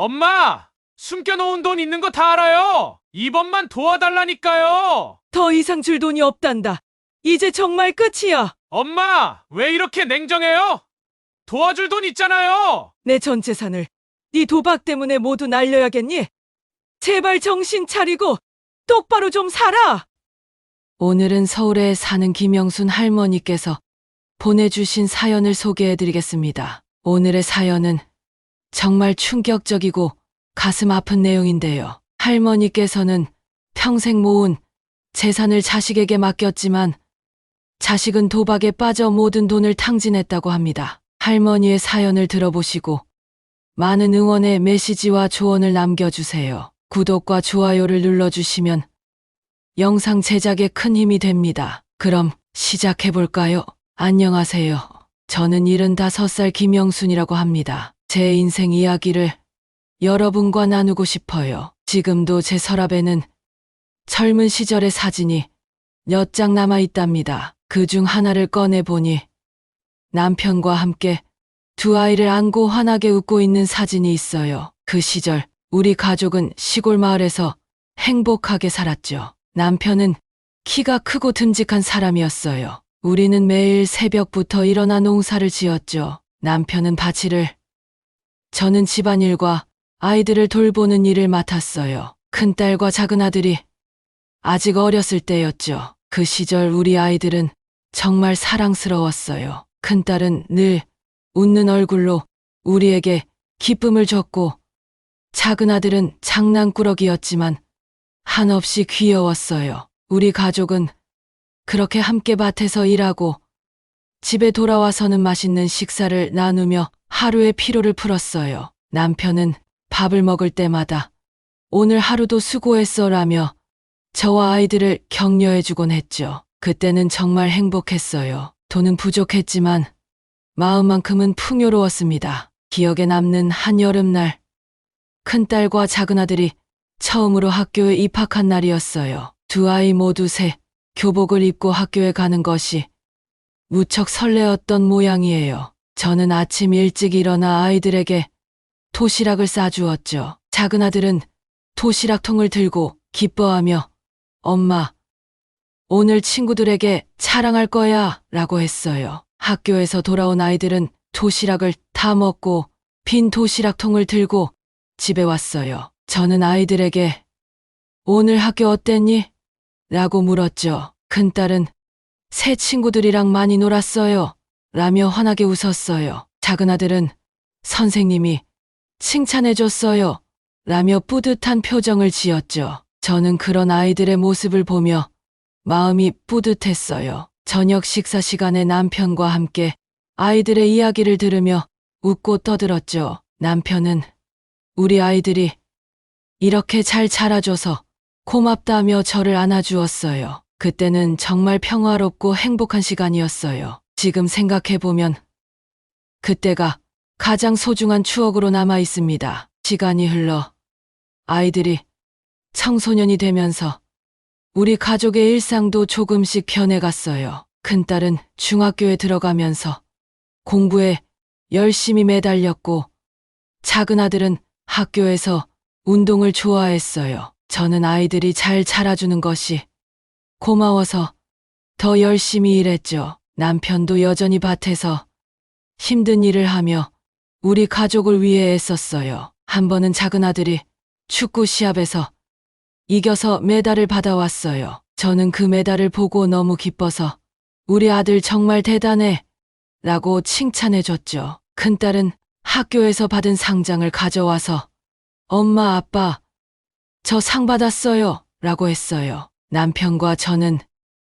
엄마! 숨겨놓은 돈 있는 거 다 알아요! 이번만 도와달라니까요! 더 이상 줄 돈이 없단다. 이제 정말 끝이야. 엄마! 왜 이렇게 냉정해요? 도와줄 돈 있잖아요! 내 전 재산을 네 도박 때문에 모두 날려야겠니? 제발 정신 차리고 똑바로 좀 살아. 오늘은 서울에 사는 김영순 할머니께서 보내주신 사연을 소개해드리겠습니다. 오늘의 사연은 정말 충격적이고 가슴 아픈 내용인데요. 할머니께서는 평생 모은 재산을 자식에게 맡겼지만 자식은 도박에 빠져 모든 돈을 탕진했다고 합니다. 할머니의 사연을 들어보시고 많은 응원의 메시지와 조언을 남겨주세요. 구독과 좋아요를 눌러주시면 영상 제작에 큰 힘이 됩니다. 그럼 시작해볼까요? 안녕하세요. 저는 75살 김영순이라고 합니다. 제 인생 이야기를 여러분과 나누고 싶어요. 지금도 제 서랍에는 젊은 시절의 사진이 몇 장 남아 있답니다. 그 중 하나를 꺼내보니 남편과 함께 두 아이를 안고 환하게 웃고 있는 사진이 있어요. 그 시절 우리 가족은 시골 마을에서 행복하게 살았죠. 남편은 키가 크고 듬직한 사람이었어요. 우리는 매일 새벽부터 일어나 농사를 지었죠. 남편은 밭일을, 저는 집안일과 아이들을 돌보는 일을 맡았어요. 큰딸과 작은아들이 아직 어렸을 때였죠. 그 시절 우리 아이들은 정말 사랑스러웠어요. 큰딸은 늘 웃는 얼굴로 우리에게 기쁨을 줬고 작은아들은 장난꾸러기였지만 한없이 귀여웠어요. 우리 가족은 그렇게 함께 밭에서 일하고 집에 돌아와서는 맛있는 식사를 나누며 하루의 피로를 풀었어요. 남편은 밥을 먹을 때마다 오늘 하루도 수고했어 라며 저와 아이들을 격려해주곤 했죠. 그때는 정말 행복했어요. 돈은 부족했지만 마음만큼은 풍요로웠습니다. 기억에 남는 한 여름날, 큰딸과 작은아들이 처음으로 학교에 입학한 날이었어요. 두 아이 모두 새 교복을 입고 학교에 가는 것이 무척 설레었던 모양이에요. 저는 아침 일찍 일어나 아이들에게 도시락을 싸주었죠. 작은 아들은 도시락통을 들고 기뻐하며 엄마, 오늘 친구들에게 자랑할 거야 라고 했어요. 학교에서 돌아온 아이들은 도시락을 다 먹고 빈 도시락통을 들고 집에 왔어요. 저는 아이들에게 오늘 학교 어땠니? 라고 물었죠. 큰딸은 새 친구들이랑 많이 놀았어요. 라며 환하게 웃었어요. 작은 아들은 선생님이 칭찬해줬어요. 라며 뿌듯한 표정을 지었죠. 저는 그런 아이들의 모습을 보며 마음이 뿌듯했어요. 저녁 식사 시간에 남편과 함께 아이들의 이야기를 들으며 웃고 떠들었죠. 남편은 우리 아이들이 이렇게 잘 자라줘서 고맙다며 저를 안아주었어요. 그때는 정말 평화롭고 행복한 시간이었어요. 지금 생각해보면 그때가 가장 소중한 추억으로 남아 있습니다. 시간이 흘러 아이들이 청소년이 되면서 우리 가족의 일상도 조금씩 변해갔어요. 큰딸은 중학교에 들어가면서 공부에 열심히 매달렸고 작은 아들은 학교에서 운동을 좋아했어요. 저는 아이들이 잘 자라주는 것이 고마워서 더 열심히 일했죠. 남편도 여전히 밭에서 힘든 일을 하며 우리 가족을 위해 애썼어요. 한 번은 작은 아들이 축구 시합에서 이겨서 메달을 받아왔어요. 저는 그 메달을 보고 너무 기뻐서 우리 아들 정말 대단해 라고 칭찬해줬죠. 큰딸은 학교에서 받은 상장을 가져와서 엄마, 아빠, 저 상 받았어요 라고 했어요. 남편과 저는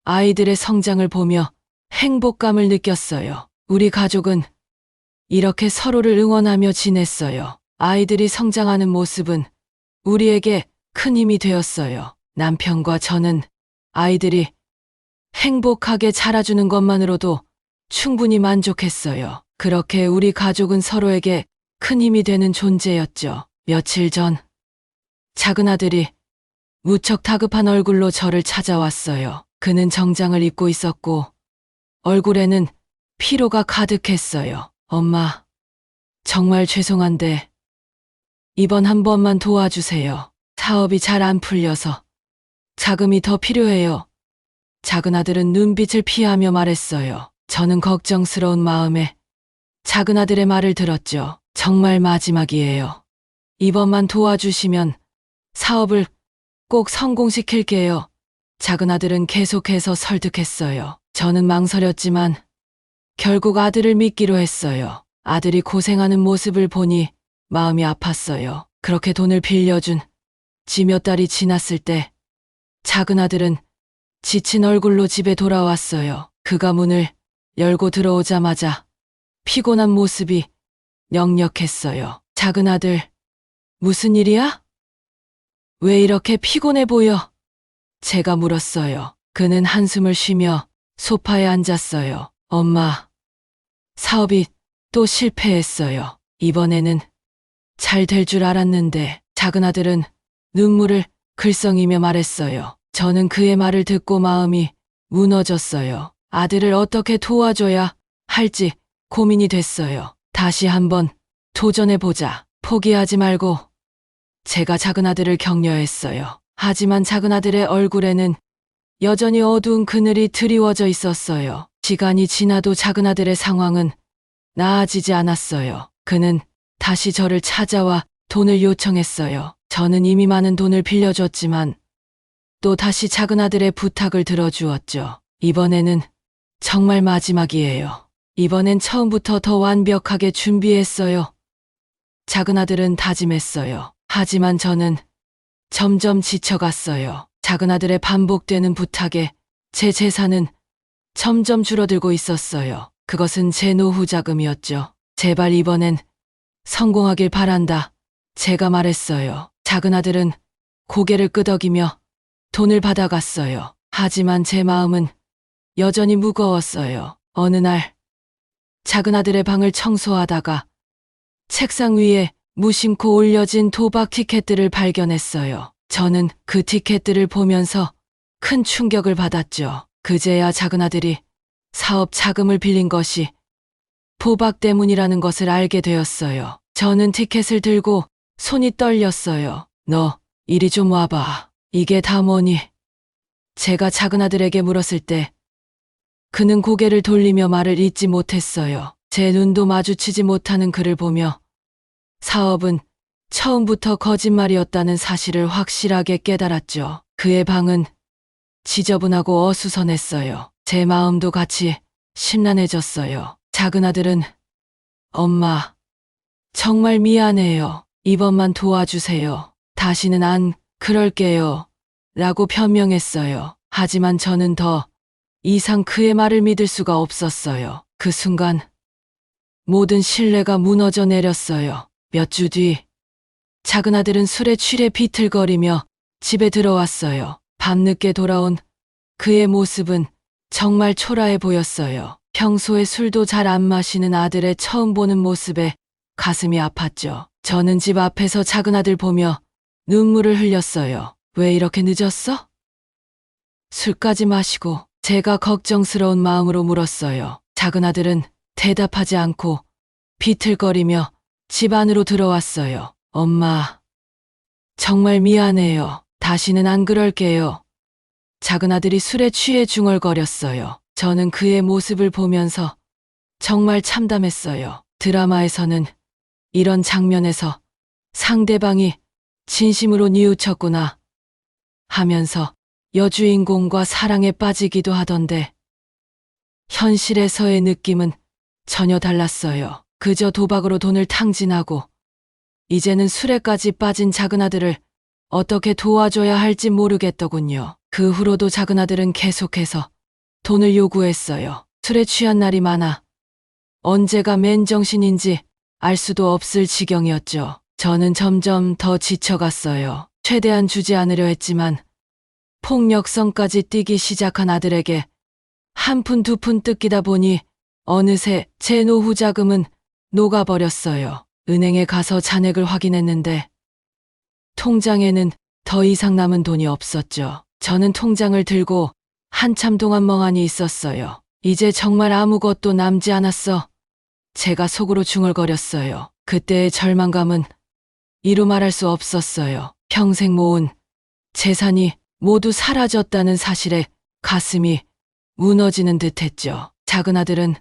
아이들의 성장을 보며 행복감을 느꼈어요. 우리 가족은 이렇게 서로를 응원하며 지냈어요. 아이들이 성장하는 모습은 우리에게 큰 힘이 되었어요. 남편과 저는 아이들이 행복하게 자라주는 것만으로도 충분히 만족했어요. 그렇게 우리 가족은 서로에게 큰 힘이 되는 존재였죠. 며칠 전 작은 아들이 무척 다급한 얼굴로 저를 찾아왔어요. 그는 정장을 입고 있었고 얼굴에는 피로가 가득했어요. 엄마, 정말 죄송한데 이번 한 번만 도와주세요. 사업이 잘 안 풀려서 자금이 더 필요해요. 작은 아들은 눈빛을 피하며 말했어요. 저는 걱정스러운 마음에 작은 아들의 말을 들었죠. 정말 마지막이에요. 이번만 도와주시면 사업을 꼭 성공시킬게요. 작은 아들은 계속해서 설득했어요. 저는 망설였지만 결국 아들을 믿기로 했어요. 아들이 고생하는 모습을 보니 마음이 아팠어요. 그렇게 돈을 빌려준 지 몇 달이 지났을 때 작은 아들은 지친 얼굴로 집에 돌아왔어요. 그가 문을 열고 들어오자마자 피곤한 모습이 역력했어요. 작은 아들, 무슨 일이야? 왜 이렇게 피곤해 보여? 제가 물었어요. 그는 한숨을 쉬며 소파에 앉았어요. 엄마, 사업이 또 실패했어요. 이번에는 잘 될 줄 알았는데 작은 아들은 눈물을 글썽이며 말했어요. 저는 그의 말을 듣고 마음이 무너졌어요. 아들을 어떻게 도와줘야 할지 고민이 됐어요. 다시 한번 도전해보자. 포기하지 말고 제가 작은 아들을 격려했어요. 하지만 작은 아들의 얼굴에는 여전히 어두운 그늘이 드리워져 있었어요. 시간이 지나도 작은 아들의 상황은 나아지지 않았어요. 그는 다시 저를 찾아와 돈을 요청했어요. 저는 이미 많은 돈을 빌려줬지만 또 다시 작은 아들의 부탁을 들어주었죠. 이번에는 정말 마지막이에요. 이번엔 처음부터 더 완벽하게 준비했어요. 작은 아들은 다짐했어요. 하지만 저는 점점 지쳐갔어요. 작은 아들의 반복되는 부탁에 제 재산은 점점 줄어들고 있었어요. 그것은 제 노후 자금이었죠. 제발 이번엔 성공하길 바란다. 제가 말했어요. 작은 아들은 고개를 끄덕이며 돈을 받아갔어요. 하지만 제 마음은 여전히 무거웠어요. 어느 날 작은 아들의 방을 청소하다가 책상 위에 무심코 올려진 도박 티켓들을 발견했어요. 저는 그 티켓들을 보면서 큰 충격을 받았죠. 그제야 작은 아들이 사업 자금을 빌린 것이 도박 때문이라는 것을 알게 되었어요. 저는 티켓을 들고 손이 떨렸어요. 너 이리 좀 와봐. 이게 다 뭐니? 제가 작은 아들에게 물었을 때 그는 고개를 돌리며 말을 잇지 못했어요. 제 눈도 마주치지 못하는 그를 보며 사업은 처음부터 거짓말이었다는 사실을 확실하게 깨달았죠. 그의 방은 지저분하고 어수선했어요. 제 마음도 같이 심란해졌어요. 작은 아들은 엄마, 정말 미안해요. 이번만 도와주세요. 다시는 안 그럴게요. 라고 변명했어요. 하지만 저는 더 이상 그의 말을 믿을 수가 없었어요. 그 순간 모든 신뢰가 무너져 내렸어요. 몇 주 뒤 작은 아들은 술에 취해 비틀거리며 집에 들어왔어요. 밤늦게 돌아온 그의 모습은 정말 초라해 보였어요. 평소에 술도 잘 안 마시는 아들의 처음 보는 모습에 가슴이 아팠죠. 저는 집 앞에서 작은 아들 보며 눈물을 흘렸어요. 왜 이렇게 늦었어? 술까지 마시고 제가 걱정스러운 마음으로 물었어요. 작은 아들은 대답하지 않고 비틀거리며 집 안으로 들어왔어요. 엄마, 정말 미안해요. 다시는 안 그럴게요. 작은 아들이 술에 취해 중얼거렸어요. 저는 그의 모습을 보면서 정말 참담했어요. 드라마에서는 이런 장면에서 상대방이 진심으로 뉘우쳤구나 하면서 여주인공과 사랑에 빠지기도 하던데 현실에서의 느낌은 전혀 달랐어요. 그저 도박으로 돈을 탕진하고 이제는 술에까지 빠진 작은 아들을 어떻게 도와줘야 할지 모르겠더군요. 그 후로도 작은 아들은 계속해서 돈을 요구했어요. 술에 취한 날이 많아 언제가 맨정신인지 알 수도 없을 지경이었죠. 저는 점점 더 지쳐갔어요. 최대한 주지 않으려 했지만 폭력성까지 띠기 시작한 아들에게 한 푼두푼 뜯기다 보니 어느새 제 노후 자금은 녹아버렸어요. 은행에 가서 잔액을 확인했는데 통장에는 더 이상 남은 돈이 없었죠. 저는 통장을 들고 한참 동안 멍하니 있었어요. 이제 정말 아무것도 남지 않았어. 제가 속으로 중얼거렸어요. 그때의 절망감은 이루 말할 수 없었어요. 평생 모은 재산이 모두 사라졌다는 사실에 가슴이 무너지는 듯 했죠. 작은 아들은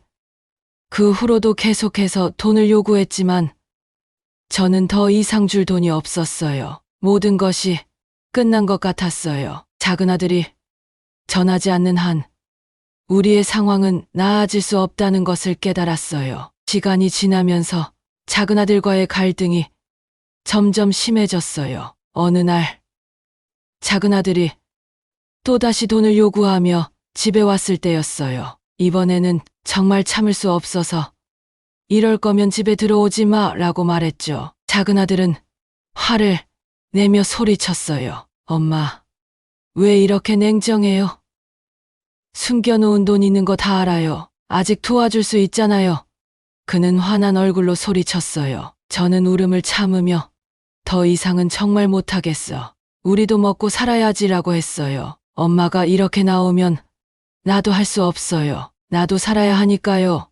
그 후로도 계속해서 돈을 요구했지만 저는 더 이상 줄 돈이 없었어요. 모든 것이 끝난 것 같았어요. 작은 아들이 전하지 않는 한 우리의 상황은 나아질 수 없다는 것을 깨달았어요. 시간이 지나면서 작은 아들과의 갈등이 점점 심해졌어요. 어느 날 작은 아들이 또다시 돈을 요구하며 집에 왔을 때였어요. 이번에는 정말 참을 수 없어서 이럴 거면 집에 들어오지 마 라고 말했죠. 작은 아들은 화를 내며 소리쳤어요. 엄마, 왜 이렇게 냉정해요? 숨겨놓은 돈 있는 거 다 알아요. 아직 도와줄 수 있잖아요. 그는 화난 얼굴로 소리쳤어요. 저는 울음을 참으며 더 이상은 정말 못하겠어. 우리도 먹고 살아야지라고 했어요. 엄마가 이렇게 나오면 나도 할 수 없어요. 나도 살아야 하니까요.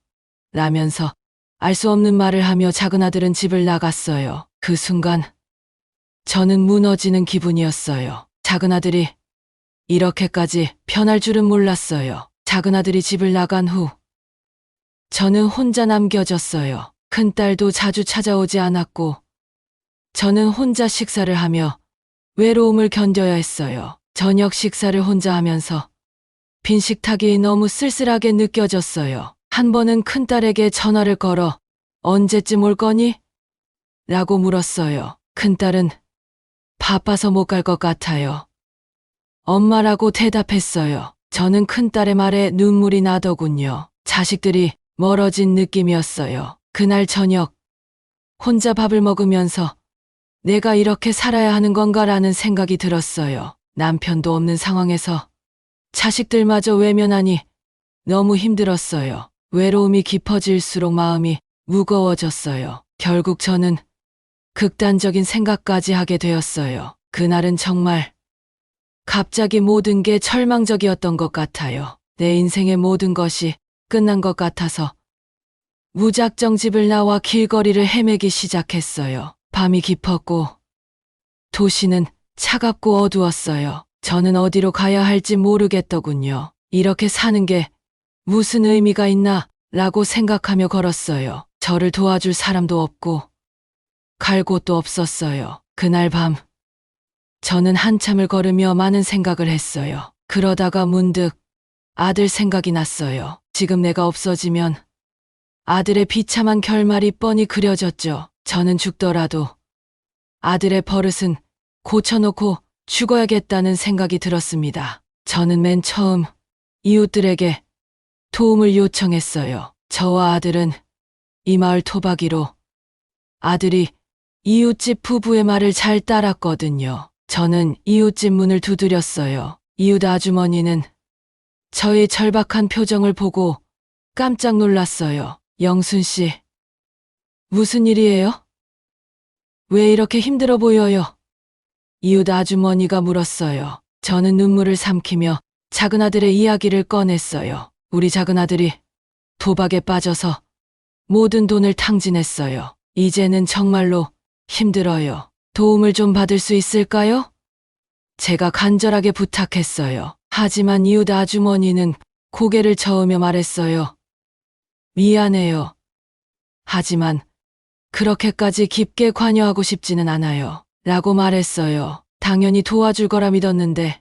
라면서 알 수 없는 말을 하며 작은 아들은 집을 나갔어요. 그 순간 저는 무너지는 기분이었어요. 작은 아들이 이렇게까지 변할 줄은 몰랐어요. 작은 아들이 집을 나간 후 저는 혼자 남겨졌어요. 큰딸도 자주 찾아오지 않았고 저는 혼자 식사를 하며 외로움을 견뎌야 했어요. 저녁 식사를 혼자 하면서 빈 식탁이 너무 쓸쓸하게 느껴졌어요. 한 번은 큰딸에게 전화를 걸어 언제쯤 올 거니? 라고 물었어요. 큰딸은 바빠서 못 갈 것 같아요. 엄마라고 대답했어요. 저는 큰딸의 말에 눈물이 나더군요. 자식들이 멀어진 느낌이었어요. 그날 저녁 혼자 밥을 먹으면서 내가 이렇게 살아야 하는 건가라는 생각이 들었어요. 남편도 없는 상황에서 자식들마저 외면하니 너무 힘들었어요. 외로움이 깊어질수록 마음이 무거워졌어요. 결국 저는 극단적인 생각까지 하게 되었어요. 그날은 정말 갑자기 모든 게 절망적이었던 것 같아요. 내 인생의 모든 것이 끝난 것 같아서 무작정 집을 나와 길거리를 헤매기 시작했어요. 밤이 깊었고 도시는 차갑고 어두웠어요. 저는 어디로 가야 할지 모르겠더군요. 이렇게 사는 게 무슨 의미가 있나 라고 생각하며 걸었어요. 저를 도와줄 사람도 없고 갈 곳도 없었어요. 그날 밤 저는 한참을 걸으며 많은 생각을 했어요. 그러다가 문득 아들 생각이 났어요. 지금 내가 없어지면 아들의 비참한 결말이 뻔히 그려졌죠. 저는 죽더라도 아들의 버릇은 고쳐놓고 죽어야겠다는 생각이 들었습니다. 저는 맨 처음 이웃들에게 도움을 요청했어요. 저와 아들은 이 마을 토박이로 아들이 이웃집 부부의 말을 잘 따랐거든요. 저는 이웃집 문을 두드렸어요. 이웃 아주머니는 저의 절박한 표정을 보고 깜짝 놀랐어요. 영순 씨, 무슨 일이에요? 왜 이렇게 힘들어 보여요? 이웃 아주머니가 물었어요. 저는 눈물을 삼키며 작은 아들의 이야기를 꺼냈어요. 우리 작은 아들이 도박에 빠져서 모든 돈을 탕진했어요. 이제는 정말로 힘들어요. 도움을 좀 받을 수 있을까요? 제가 간절하게 부탁했어요. 하지만 이웃 아주머니는 고개를 저으며 말했어요. 미안해요. 하지만 그렇게까지 깊게 관여하고 싶지는 않아요. 라고 말했어요. 당연히 도와줄 거라 믿었는데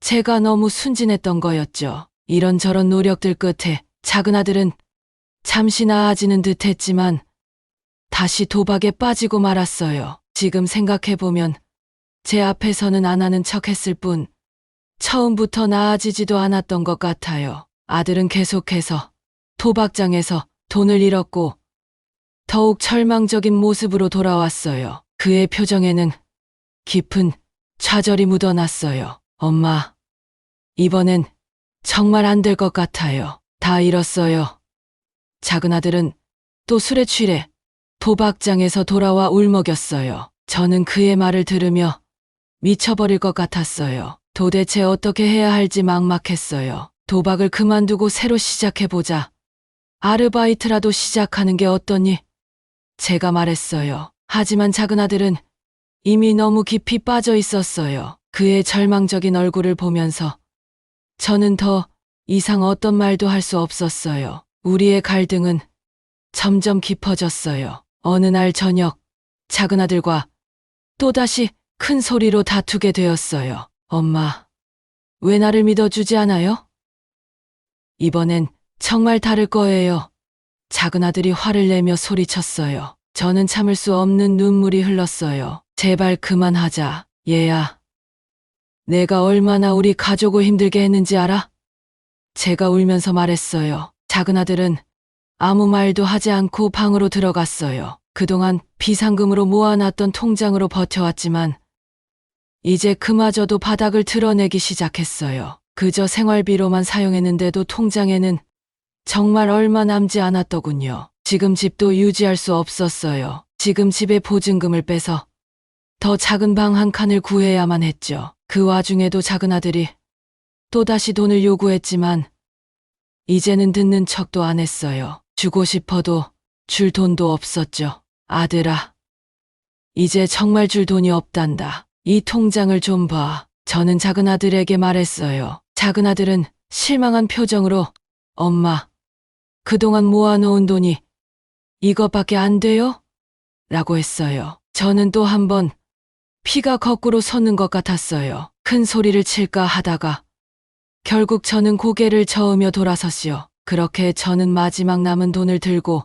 제가 너무 순진했던 거였죠. 이런저런 노력들 끝에 작은 아들은 잠시 나아지는 듯 했지만 다시 도박에 빠지고 말았어요. 지금 생각해보면 제 앞에서는 안 하는 척 했을 뿐 처음부터 나아지지도 않았던 것 같아요. 아들은 계속해서 도박장에서 돈을 잃었고 더욱 절망적인 모습으로 돌아왔어요. 그의 표정에는 깊은 좌절이 묻어났어요. 엄마, 이번엔 정말 안 될 것 같아요. 다 잃었어요. 작은 아들은 또 술에 취해 도박장에서 돌아와 울먹였어요. 저는 그의 말을 들으며 미쳐버릴 것 같았어요. 도대체 어떻게 해야 할지 막막했어요. 도박을 그만두고 새로 시작해보자. 아르바이트라도 시작하는 게 어떠니? 제가 말했어요. 하지만 작은 아들은 이미 너무 깊이 빠져 있었어요. 그의 절망적인 얼굴을 보면서 저는 더 이상 어떤 말도 할 수 없었어요. 우리의 갈등은 점점 깊어졌어요. 어느 날 저녁, 작은 아들과 또다시 큰 소리로 다투게 되었어요. 엄마, 왜 나를 믿어주지 않아요? 이번엔 정말 다를 거예요. 작은 아들이 화를 내며 소리쳤어요. 저는 참을 수 없는 눈물이 흘렀어요. 제발 그만하자, 얘야. 내가 얼마나 우리 가족을 힘들게 했는지 알아? 제가 울면서 말했어요. 작은 아들은 아무 말도 하지 않고 방으로 들어갔어요. 그동안 비상금으로 모아놨던 통장으로 버텨왔지만 이제 그마저도 바닥을 드러내기 시작했어요. 그저 생활비로만 사용했는데도 통장에는 정말 얼마 남지 않았더군요. 지금 집도 유지할 수 없었어요. 지금 집에 보증금을 빼서 더 작은 방 한 칸을 구해야만 했죠. 그 와중에도 작은 아들이 또다시 돈을 요구했지만 이제는 듣는 척도 안 했어요. 주고 싶어도 줄 돈도 없었죠. 아들아, 이제 정말 줄 돈이 없단다. 이 통장을 좀 봐. 저는 작은 아들에게 말했어요. 작은 아들은 실망한 표정으로 엄마, 그동안 모아놓은 돈이 이것밖에 안 돼요? 라고 했어요. 저는 또 한 번 피가 거꾸로 솟는 것 같았어요. 큰 소리를 칠까 하다가 결국 저는 고개를 저으며 돌아섰시요. 그렇게 저는 마지막 남은 돈을 들고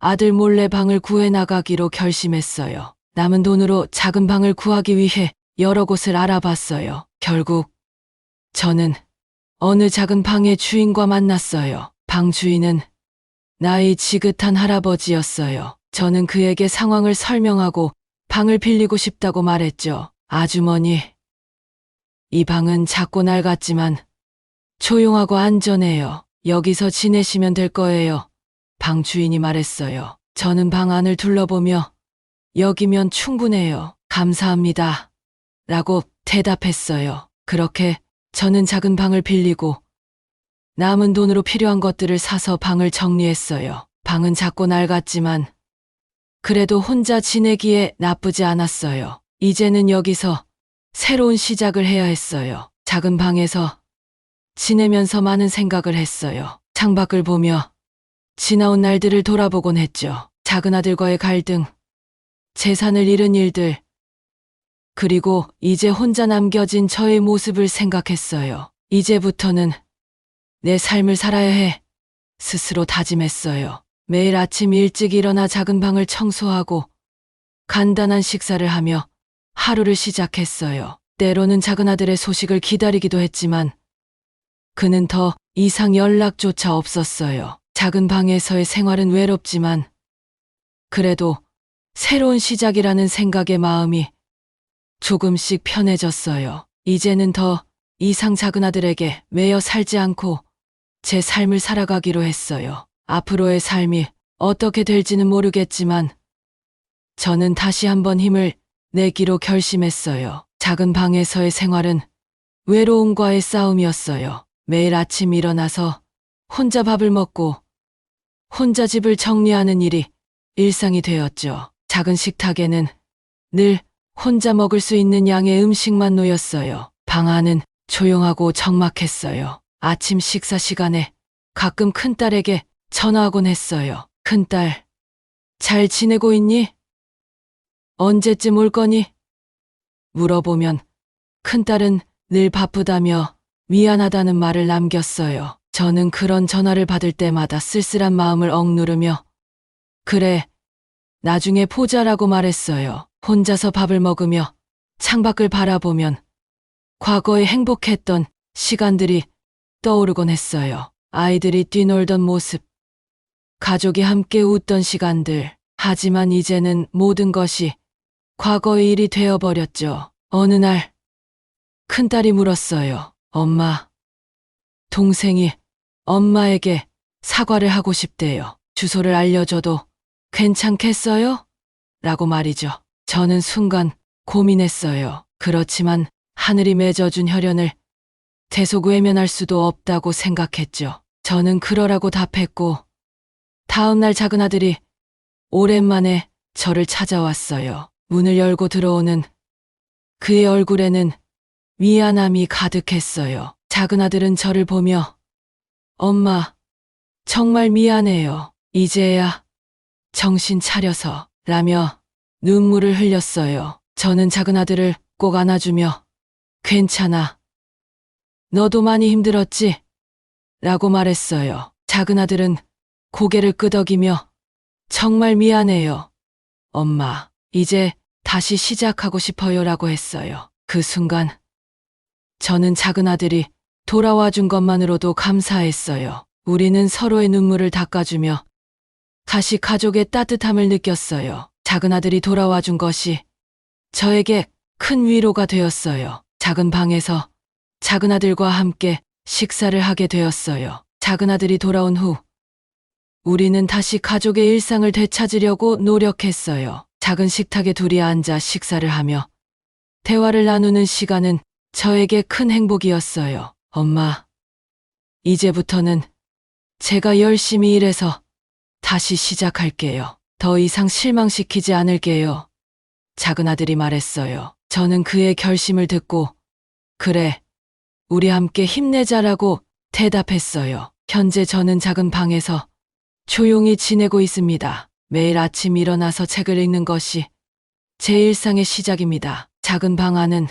아들 몰래 방을 구해 나가기로 결심했어요. 남은 돈으로 작은 방을 구하기 위해 여러 곳을 알아봤어요. 결국 저는 어느 작은 방의 주인과 만났어요. 방 주인은 나이 지긋한 할아버지였어요. 저는 그에게 상황을 설명하고 방을 빌리고 싶다고 말했죠. 아주머니, 이 방은 작고 낡았지만 조용하고 안전해요. 여기서 지내시면 될 거예요. 방 주인이 말했어요. 저는 방 안을 둘러보며 여기면 충분해요. 감사합니다. 라고 대답했어요. 그렇게 저는 작은 방을 빌리고 남은 돈으로 필요한 것들을 사서 방을 정리했어요. 방은 작고 낡았지만 그래도 혼자 지내기에 나쁘지 않았어요. 이제는 여기서 새로운 시작을 해야 했어요. 작은 방에서 지내면서 많은 생각을 했어요. 창밖을 보며 지나온 날들을 돌아보곤 했죠. 작은 아들과의 갈등, 재산을 잃은 일들, 그리고 이제 혼자 남겨진 저의 모습을 생각했어요. 이제부터는 내 삶을 살아야 해. 스스로 다짐했어요. 매일 아침 일찍 일어나 작은 방을 청소하고 간단한 식사를 하며 하루를 시작했어요. 때로는 작은 아들의 소식을 기다리기도 했지만 그는 더 이상 연락조차 없었어요. 작은 방에서의 생활은 외롭지만 그래도 새로운 시작이라는 생각에 마음이 조금씩 편해졌어요. 이제는 더 이상 작은 아들에게 매여 살지 않고 제 삶을 살아가기로 했어요. 앞으로의 삶이 어떻게 될지는 모르겠지만 저는 다시 한번 힘을 내기로 결심했어요. 작은 방에서의 생활은 외로움과의 싸움이었어요. 매일 아침 일어나서 혼자 밥을 먹고 혼자 집을 정리하는 일이 일상이 되었죠. 작은 식탁에는 늘 혼자 먹을 수 있는 양의 음식만 놓였어요. 방 안은 조용하고 적막했어요. 아침 식사 시간에 가끔 큰딸에게 전화하곤 했어요. 큰딸, 잘 지내고 있니? 언제쯤 올 거니? 물어보면 큰딸은 늘 바쁘다며 미안하다는 말을 남겼어요. 저는 그런 전화를 받을 때마다 쓸쓸한 마음을 억누르며 그래, 나중에 보자라고 말했어요. 혼자서 밥을 먹으며 창밖을 바라보면 과거에 행복했던 시간들이 떠오르곤 했어요. 아이들이 뛰놀던 모습, 가족이 함께 웃던 시간들. 하지만 이제는 모든 것이 과거의 일이 되어버렸죠. 어느 날, 큰딸이 물었어요. 엄마, 동생이 엄마에게 사과를 하고 싶대요. 주소를 알려줘도 괜찮겠어요? 라고 말이죠. 저는 순간 고민했어요. 그렇지만 하늘이 맺어준 혈연을 대속 외면할 수도 없다고 생각했죠. 저는 그러라고 답했고, 다음날 작은 아들이 오랜만에 저를 찾아왔어요. 문을 열고 들어오는 그의 얼굴에는 미안함이 가득했어요. 작은 아들은 저를 보며 엄마, 정말 미안해요. 이제야 정신 차려서 라며 눈물을 흘렸어요. 저는 작은 아들을 꼭 안아주며 괜찮아. 너도 많이 힘들었지? 라고 말했어요. 작은 아들은 고개를 끄덕이며 정말 미안해요. 엄마, 이제 다시 시작하고 싶어요. 라고 했어요. 그 순간 저는 작은 아들이 돌아와 준 것만으로도 감사했어요. 우리는 서로의 눈물을 닦아주며 다시 가족의 따뜻함을 느꼈어요. 작은 아들이 돌아와 준 것이 저에게 큰 위로가 되었어요. 작은 방에서 작은 아들과 함께 식사를 하게 되었어요. 작은 아들이 돌아온 후 우리는 다시 가족의 일상을 되찾으려고 노력했어요. 작은 식탁에 둘이 앉아 식사를 하며 대화를 나누는 시간은 저에게 큰 행복이었어요. 엄마, 이제부터는 제가 열심히 일해서 다시 시작할게요. 더 이상 실망시키지 않을게요. 작은 아들이 말했어요. 저는 그의 결심을 듣고, 그래, 우리 함께 힘내자라고 대답했어요. 현재 저는 작은 방에서 조용히 지내고 있습니다. 매일 아침 일어나서 책을 읽는 것이 제 일상의 시작입니다. 작은 방 안은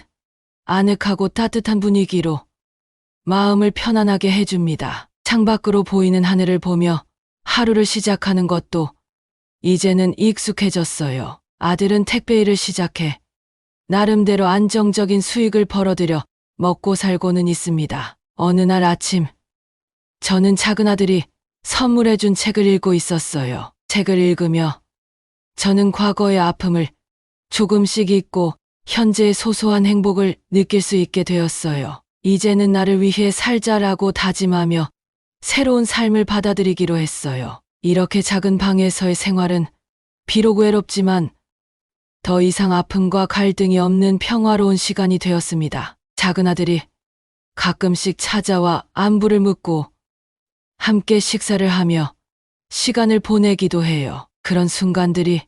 아늑하고 따뜻한 분위기로 마음을 편안하게 해줍니다. 창밖으로 보이는 하늘을 보며 하루를 시작하는 것도 이제는 익숙해졌어요. 아들은 택배 일을 시작해 나름대로 안정적인 수익을 벌어들여 먹고 살고는 있습니다. 어느 날 아침 저는 작은 아들이 선물해준 책을 읽고 있었어요. 책을 읽으며 저는 과거의 아픔을 조금씩 잊고 현재의 소소한 행복을 느낄 수 있게 되었어요. 이제는 나를 위해 살자라고 다짐하며 새로운 삶을 받아들이기로 했어요. 이렇게 작은 방에서의 생활은 비록 외롭지만 더 이상 아픔과 갈등이 없는 평화로운 시간이 되었습니다. 작은 아들이 가끔씩 찾아와 안부를 묻고 함께 식사를 하며 시간을 보내기도 해요. 그런 순간들이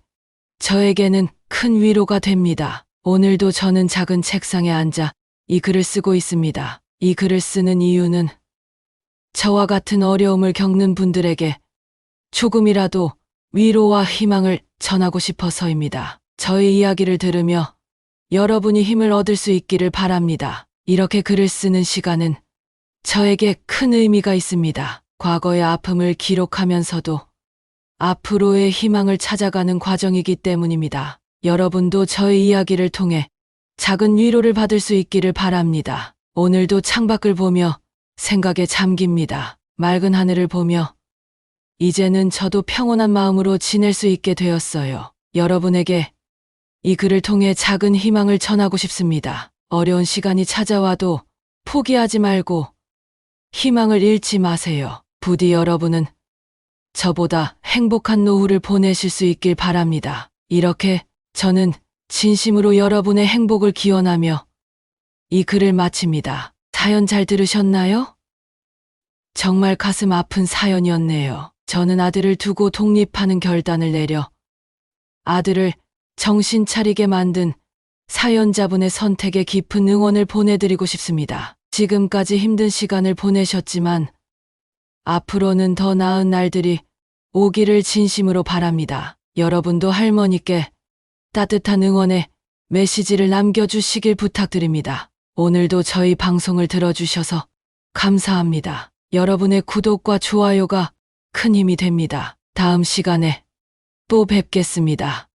저에게는 큰 위로가 됩니다. 오늘도 저는 작은 책상에 앉아 이 글을 쓰고 있습니다. 이 글을 쓰는 이유는 저와 같은 어려움을 겪는 분들에게 조금이라도 위로와 희망을 전하고 싶어서입니다. 저의 이야기를 들으며 여러분이 힘을 얻을 수 있기를 바랍니다. 이렇게 글을 쓰는 시간은 저에게 큰 의미가 있습니다. 과거의 아픔을 기록하면서도 앞으로의 희망을 찾아가는 과정이기 때문입니다. 여러분도 저의 이야기를 통해 작은 위로를 받을 수 있기를 바랍니다. 오늘도 창밖을 보며 생각에 잠깁니다. 맑은 하늘을 보며 이제는 저도 평온한 마음으로 지낼 수 있게 되었어요. 여러분에게 이 글을 통해 작은 희망을 전하고 싶습니다. 어려운 시간이 찾아와도 포기하지 말고 희망을 잃지 마세요. 부디 여러분은 저보다 행복한 노후를 보내실 수 있길 바랍니다. 이렇게 저는 진심으로 여러분의 행복을 기원하며 이 글을 마칩니다. 사연 잘 들으셨나요? 정말 가슴 아픈 사연이었네요. 저는 아들을 두고 독립하는 결단을 내려 아들을 정신 차리게 만든 사연자분의 선택에 깊은 응원을 보내드리고 싶습니다. 지금까지 힘든 시간을 보내셨지만 앞으로는 더 나은 날들이 오기를 진심으로 바랍니다. 여러분도 할머니께 따뜻한 응원의 메시지를 남겨주시길 부탁드립니다. 오늘도 저희 방송을 들어주셔서 감사합니다. 여러분의 구독과 좋아요가 큰 힘이 됩니다. 다음 시간에 또 뵙겠습니다.